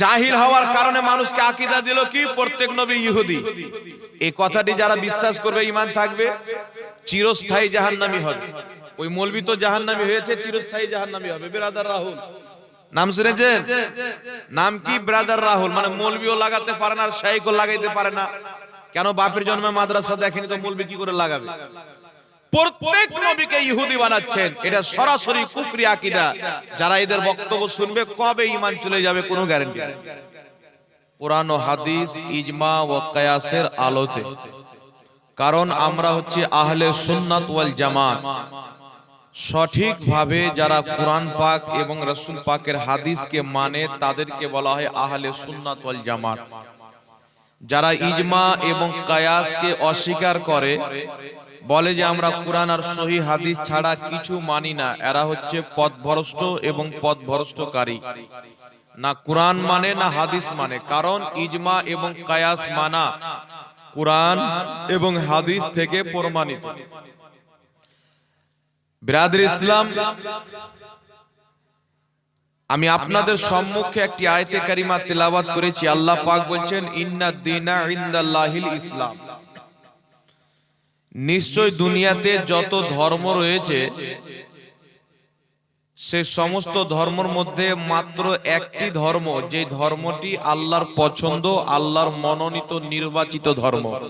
জাহিল হওয়ার কারণে মানুষকে আকিদা দিল কি? প্রত্যেক নবী ইহুদি। এই কথাটি যারা বিশ্বাস করবে ইমান থাকবে, চিরস্থায়ী জাহান্নামী হবে। ওই মৌলবি তো জাহান্নামী হয়েছে, চিরস্থায়ী জাহান্নামী হবে। বেরাদার রাহুল। নাম শুনেছেন? নাম কি? ব্রাদার রাহুল। মানে মৌলবিও লাগাতে পারে না আর শাইখও লাগাইতে পারে না। কেন? বাপের জন্মে মাদ্রাসা দেখেনি তো মৌলবি কি করে লাগাবে? প্রত্যেক নবীকে ইহুদি বানাচ্ছেন। এটা সরাসরি কুফরি আকিদা। যারা এদের বক্তব্য শুনবে, কবে ইমান চলে যাবে কোনো গ্যারান্টি কোরআন ও হাদিস, ইজমা ও কায়াসের আলোতে। কারণ আমরা হচ্ছে আহলে সুন্নাত ওয়াল জামাত। সঠিকভাবে যারা কোরআন পাক এবং রসুল পাকের হাদিসকে মানে তাদেরকে বলা হয় আহলে সুন্নাত ওয়াল জামাত। যারা ইজমা এবং কায়াসকে অস্বীকার করে বলে যে আমরা কোরআন আর সহি হাদিস ছাড়া কিছু মানি না। এরা হচ্ছে পথভ্রষ্ট এবং পথভ্রষ্টকারী। না কোরআন মানে না হাদিস মানে। কারণ ইজমা এবং কায়াস মানা কোরআন এবং হাদিস থেকে প্রমাণিত। বিরাদের ইসলাম, আমি আপনাদের সম্মুখে একটি আয়তে কারিমা তেলাওয়াত করেছি। আল্লাহ পাক বলছেন ইন্না দিনা ইন্দাল্লাহিল ইসলাম। নিশ্চয় দুনিয়াতে যত ধর্ম রয়েছে সে সমস্ত ধর্মের মধ্যে মাত্র একটি ধর্ম যে ধর্মটি আল্লাহর পছন্দ আল্লাহর মনোনীত নির্বাচিত ধর্ম।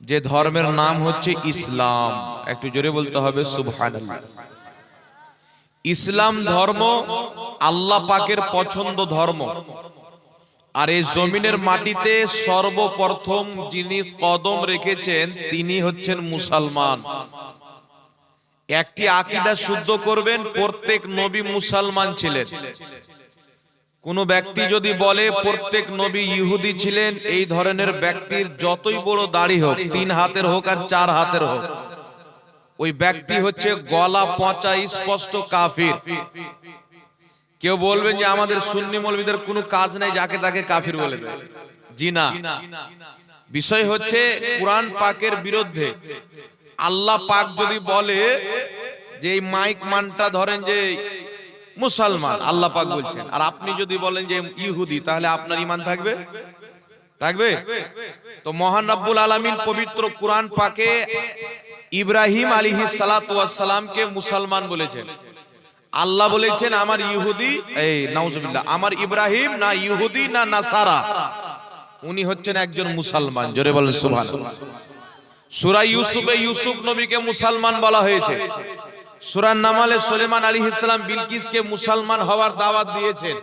যে ধর্মের নাম হচ্ছে ইসলাম। একটু জোরে বলতে হবে সুবহানাল্লাহ। ইসলাম ধর্ম আল্লাহ পাকের পছন্দ ধর্ম। আর এই জমিনের মাটিতে সর্বপ্রথম যিনি কদম রেখেছেন, তিনি হচ্ছেন মুসলমান। একটি আকিদা শুদ্ধ করবেন, প্রত্যেক নবী মুসলমান ছিলেন। কোন ব্যক্তি যদি বলে, প্রত্যেক নবী ইহুদি ছিলেন, এই ধরনের ব্যক্তির যতই বড় দাড়ি হোক, তিন হাতের হোক আর চার হাতের হোক, ওই ব্যক্তি হচ্ছে গলা পচা, স্পষ্ট কাফির। কেউ বলবেন যে আমাদের সুন্নি মৌলবীদের কোনো কাজ নেই যাকে তাকে কাফির বলে দেয় জি না বিষয় হচ্ছে কোরআন পাকের বিরুদ্ধে। আল্লাহ পাক যদি বলে যে এই মাইক মানটা ধরেন যে মুসলমান আল্লাহ পাক বলছেন। আর আপনি যদি বলেন যে ইহুদি তাহলে আপনার ইমান থাকবে? থাকবে? তো মহান রাব্বুল আলামিন পবিত্র কোরআন পাকে ইব্রাহিম আলিহিস সালাতু সালামকে মুসলমান বলেছেন। আল্লাহ বলেছেন, আমার ইহুদি এই, নাউজুবিল্লাহ, আমার ইব্রাহিম না ইহুদি না নাসারা। উনি হচ্ছেন একজন মুসলমান, জোরে বলেন, সুবহানাল্লাহ। সূরা ইউসুফে ইউসুফ নবীকে মুসলমান বলা হয়েছে। সূরা নামালে সুলেমান আলাইহিস সালাম বিলকিসকে মুসলমান হওয়ার দাওয়াত দিয়েছেন।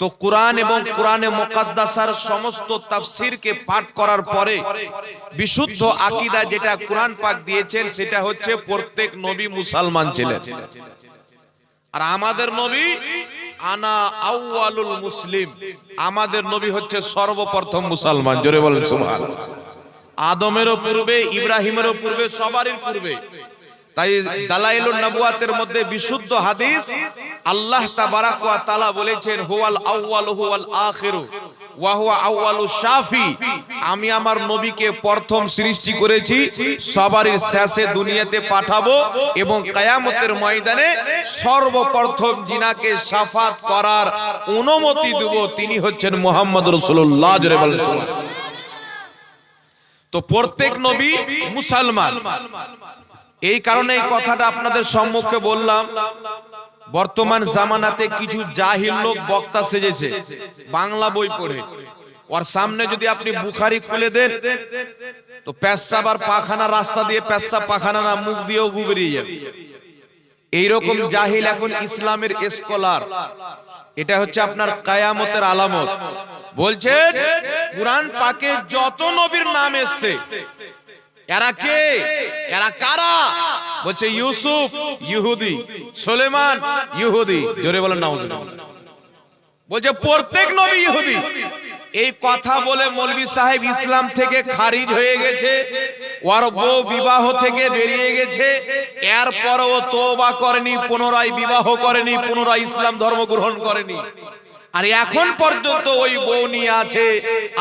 তো কোরআন এবং কোরআনে মুকাদ্দাসার সমস্ত তাফসীরকে পাঠ করার পরে বিশুদ্ধ আকীদা যেটা কোরআন পাক দিয়েছেন, সেটা হচ্ছে প্রত্যেক নবী মুসলমান ছিলেন। আর আমাদের নবী আনা আউয়ালুল মুসলিম। আমাদের নবী হচ্ছে সর্বপ্রথম মুসলমান, জোরে বলেন সুবহানাল্লাহ। আদমেরও পূর্বে, ইব্রাহিমেরও পূর্বে, সবারই পূর্বে। তাই দালাইলুন নবুয়াতের মধ্যে বিশুদ্ধ হাদিস আল্লাহ তাবারাক ওয়া তাআলা বলেছেন, হুয়াল আউয়াল হুয়াল আখিরু, ওয়া হুয়া আউয়ালু শাফি। আমি আমার নবীকে প্রথম সৃষ্টি করেছি, সবারই শেষে দুনিয়াতে পাঠাবো এবং কায়ামতের ময়দানে সর্বপ্রথম জিনাকে শাফাত করার অনুমতি দেব। তিনি হচ্ছেন মোহাম্মদ বলেন তো প্রত্যেক নবী মুসলমান। এই কারণে এই কথাটা আপনাদের সম্মুখে বললাম। বর্তমান জামানাতে কিছু জাহিল লোক বক্তা সেজেছে, বাংলা বই পড়ে। ওর সামনে যদি আপনি বুখারি খুলে দেন তো পেশাব আর পাখানা রাস্তা দিয়ে পেশাব পাখানা না মুখ দিয়েও গুবরিয়ে যাবে। এইরকম জাহিল এখন ইসলামের স্কলার এটা হচ্ছে আপনার কায়ামতের আলামত। বলছেন কোরআন পাকে যত নবীর নাম এসছে। এরা কে? এরা কারা? বলছে ইউসুফ ইহুদি। সুলেমান ইহুদি। জোরে বলেন নাউজুবিল্লাহ। বলছে প্রত্যেক নবী ইহুদি। এই কথা বলে মৌলভী সাহেব ইসলাম থেকে খারিজ হয়ে গেছে ওর বউ বিবাহ থেকে বেরিয়ে গেছে এরপর ও তোবা করেনি, পুনরায় বিবাহ করেনি, পুনরায় ইসলাম ধর্ম গ্রহণ করেনি। আর এখন পর্যন্ত ওই বউ নিয়ে আছে,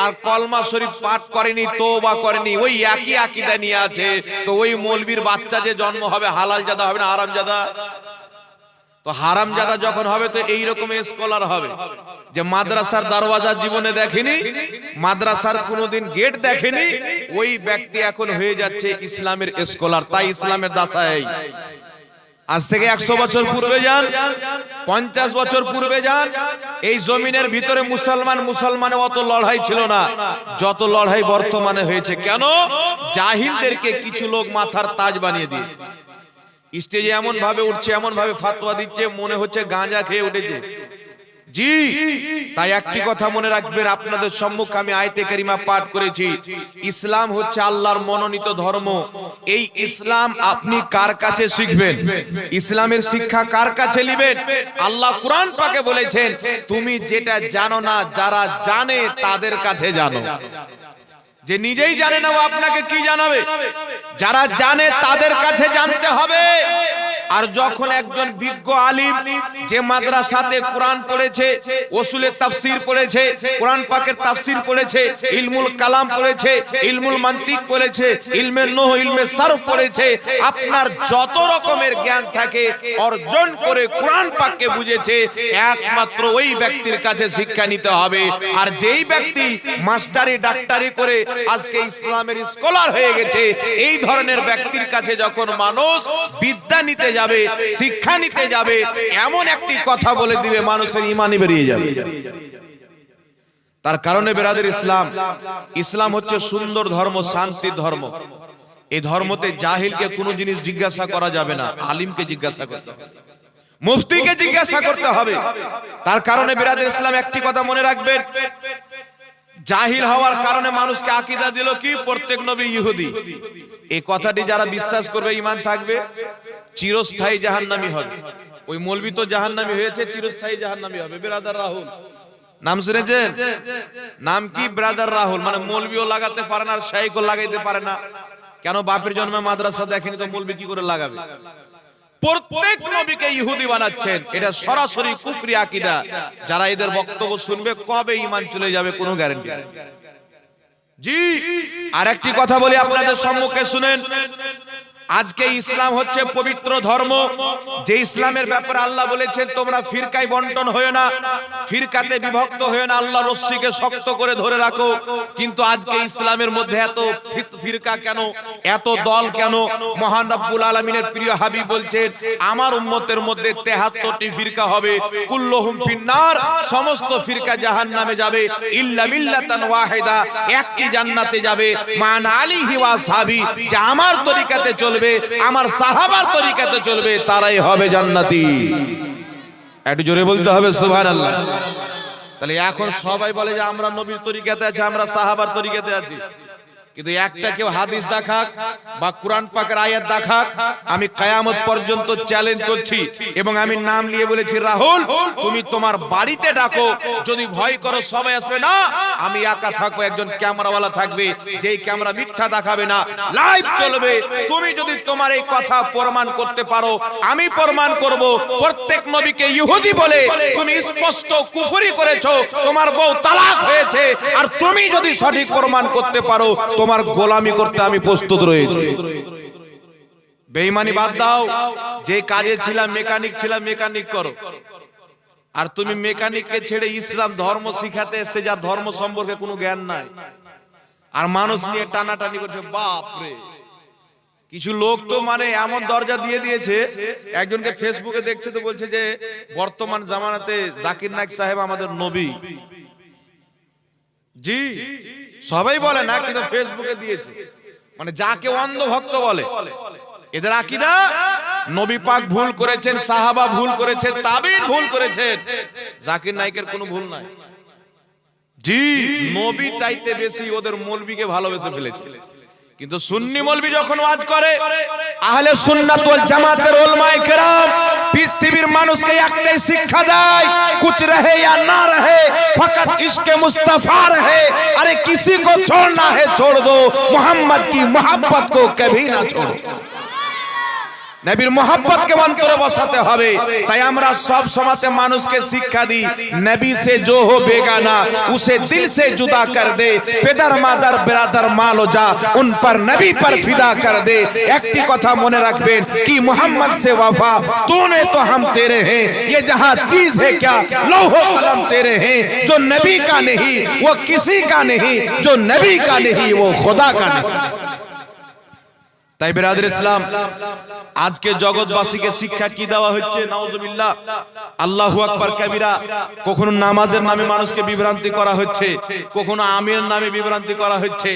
আর কলমা শরীফ পাঠ করেনি তো বা করেনি, ওই একই আকিদা নিয়ে আছে। তো ওই মৌলবীর বাচ্চা যে জন্ম হবে, হালাল জাদা হবে না আরাম জাদা? তো হারাম জাদা যখন হবে তো এই রকম স্কলার হবে। যে মাদ্রাসার দরওয়াজা জীবনে দেখেনি, মাদ্রাসার কোনোদিন গেট দেখেনি, ওই ব্যক্তি এখন হয়ে যাচ্ছে ইসলামের স্কলার তাই ইসলামের দাসায় আজ থেকে একশো বছর পূর্বে যান, পঞ্চাশ বছর পূর্বে যান, এই জমিনের ভিতরে মুসলমান, মুসলমানে অত লড়াই ছিল না। যত লড়াই বর্তমানে হয়েছে, কেন? জাহিলদেরকে কিছু লোক মাথার তাজ বানিয়ে দিয়েছে। স্টেজে এমন ভাবে উঠছে, এমন ভাবে ফাতোয়া দিচ্ছে, মনে হচ্ছে গাঁজা খেয়ে উঠেছে। জি, তাই একটি কথা মনে রাখবেন, আপনাদের সম্মুখে আমি আয়তে কারিমা পাঠ করেছি। ইসলাম হচ্ছে আল্লাহর মনোনীত ধর্ম। এই ইসলাম আপনি কার কাছে শিখবেন? ইসলামের শিক্ষা কার কাছে নেবেন? আল্লাহ কোরআন পাকে বলেছেন, তুমি যেটা জানো না, যারা জানে, তাদের কাছে জানো। যে নিজেই জানে না ও আপনাকে কি জানাবে। যারা জানে তাদের কাছে জানতে হবে। আর যখন একজন বিজ্ঞ আলিম যে মাদ্রাসাতে কোরআন পড়েছে ওসুলের তাফসির পড়েছে কোরআন পাকের তাফসির পড়েছে ইলমুল কালাম পড়েছে ইলমুল মান্তিক পড়েছে ইলমে নোহ ইলমে সারফ পড়েছে আপনার যত রকমের জ্ঞান থাকে অর্জন করে কোরআন পাককে বুঝেছে একমাত্র ওই ব্যক্তির কাছে শিক্ষা নিতে হবে। আর যেই ব্যক্তি মাস্টারি ডাক্তারি করে আজকে ইসলামের স্কলার হয়ে গেছে এই ধরনের ব্যক্তির কাছে যখন মানুষ বিদ্যা নিতে যাবে, শিক্ষা নিতে যাবে, এমন একটি কথা বলে দিবে, মানুষের ইমানি বেরিয়ে যাবে। তার কারণে বেরাদের ইসলাম ইসলাম হচ্ছে সুন্দর ধর্ম, শান্তির ধর্ম। এই ধর্মতে জাহিলকে কোনো জিনিস জিজ্ঞাসা করা যাবে না, আলিমকে জিজ্ঞাসা করতে হবে মুফতিকে জিজ্ঞাসা করতে হবে। তার কারণে বেরাদের ইসলাম একটি কথা মনে রাখবেন, জাহিল হওয়ার কারণে মানুষকে আকিদা দিল কি? প্রত্যেক নবী ইহুদি। এই কথাটি যারা বিশ্বাস করবে ইমান থাকবে। চিরস্থায়ী জাহান্নামী হবে। ওই মৌলবি তো জাহান্নামী হয়েছে, চিরস্থায়ী জাহান্নামী হবে। বেরাদার রাহুল। নাম শুনেছেন? নাম কি ব্রাদার রাহুল? মানে মৌলবিও লাগাতে পারে না আর শাইকও লাগাইতে পারে না। কেন বাপের জন্মে মাদ্রাসা দেখেনি তো মৌলবি কি করে লাগাবে? প্রত্যেক নবীকে ইহুদি বানাচ্ছেন। এটা সরাসরি কুফরি আকিদা। যারা এদের বক্তব্য শুনবে, কবে ঈমান চলে যাবে কোনো গ্যারান্টি জি আর একটি কথা বলি আপনাদের সম্মুখে, শুনেন। আজকে ইসলাম হচ্ছে পবিত্র ধর্ম। যে ইসলামের ব্যাপারে আল্লাহ বলেছেন, তোমরা ফিরকায় বন্টন হয়ে না, ফিরকাতে বিভক্ত হয়ে না, আল্লাহ রশ্মিকে শক্ত করে ধরে রাখো। কিন্তু আজকে ইসলামের মধ্যে এত ফিরকা কেন? এত দল কেন? মহান রব্বুল আলমিনের প্রিয় হাবিব বলছেন, আমার উম্মতের মধ্যে তেহাত্তরটি ফিরকা হবে। কুল্লহুম ফিন্নার, সমস্ত ফিরকা জাহান নামে যাবে। ইল্লা মিল্লাতান ওয়াহিদা, একটি জান্নাতে যাবে। মান আলিহি ওয়া সাহাবি যা আমার তরিকাতে চলবে। আমার সাহাবার তরিকাতে চলবে, তারাই হবে জান্নাতি। একটু জোরে বলতে হবে সুভান আল্লাহ তাহলে এখন সবাই বলে যে আমরা নবীর তরিকাতে আছি, আমরা সাহাবার তরিকাতে আছি। কিন্তু একটা কেউ হাদিস দেখাক বা কোরআন পাকের আয়াত দেখাক, আমি কায়ামত পর্যন্ত চ্যালেঞ্জ করছি এবং আমি নাম নিয়ে বলেছি, রাহুল, তুমি তোমার বাড়িতে ডাকো। যদি ভয় করো, সবাই আসবে না। আমি একা থাকব, একজন ক্যামেরাওয়ালা থাকবে। যেই ক্যামেরা মিথ্যা দেখাবে না লাইভ চলবে। তুমি যদি তোমার এই কথা প্রমাণ করতে পারো, আমি প্রমাণ করব। প্রত্যেক নবীকে ইহুদি বলে তুমি স্পষ্ট কুফরি করেছ, তোমার বউ তালাক হয়েছে। আর তুমি যদি সঠিক প্রমাণ করতে পারো তোমার গোলামি করতে আমি প্রস্তুত রয়েছি। বেঈমানি বাদ দাও। যে কাজে ছিলাম, মেকানিক ছিলাম, মেকানিক করো। আর তুমি মেকানিককে ছেড়ে ইসলাম ধর্ম শিখাতে এসে যা ধর্ম সম্পর্কে কোনো জ্ঞান নাই। আর মানুষ নিয়ে টানাটানি করছে, বাপ রে। কিছু লোক তো মানে এমন দরজা দিয়ে দিয়েছে, একজনকে ফেসবুকে দেখছে তো বলছে যে, বর্তমান জামানাতে জাকির নায়ক সাহেব আমাদের নবী। জি। সবাই বলে না, কিন্তু ফেসবুকে দিয়েছে। মানে যাকে অন্ধ ভক্ত বলে। এদের আকিদা? নবী পাক ভুল করেছেন, সাহাবা ভুল করেছে তাবিন ভুল করেছেন। জাকির নায়কের কোনো ভুল নাই। জি, নবী চাইতে বেশি ওদের মৌলবীকে ভালোবেসে ফেলেছে। কিন্তু সুন্নি মৌলবী যখন ওয়াজ করে, আহলে সুন্নাত ওয়াল জামাতের উলামায়ে কেরাম পৃথিবীর মানুষকে একটাই শিক্ষা দেয় কুছ রহে या ना रहे फकत इश्क मुस्तफा रहे अरे किसी को छोड़ना है छोड़ दो मोहम्मद की मोहब्बत को कभी ना छोड़ो নবীর মোহাব্বতকে অন্তরে বসাতে হবে তাই আমরা সব সময়তে মানুষকে শিক্ষা দিই নবী সে जो हो बेगाना उसे दिल से जुदा कर दे পেদার মাদার বেরাদার মাল ও যা উন पर নবী पर फिदा कर दे একটি কথা মনে রাখবেন কি মোহাম্মদ से वफा तूने तो हम तेरे हैं ये जहां चीज है क्या लौह कलम तेरे हैं जो नबी का नहीं वो किसी का नहीं जो नबी का नहीं वो खुदा का नहीं তাই বেরাদের ইসলাম, আজকে জগৎবাসীকে শিক্ষা কি দেওয়া হচ্ছে? নাউজুবিল্লাহ। আল্লাহু আকবার কাবিরা, কখনো নামাজের নামে মানুষকে বিভ্রান্তি করা হচ্ছে, কখনো আমির নামে বিভ্রান্তি করা হচ্ছে।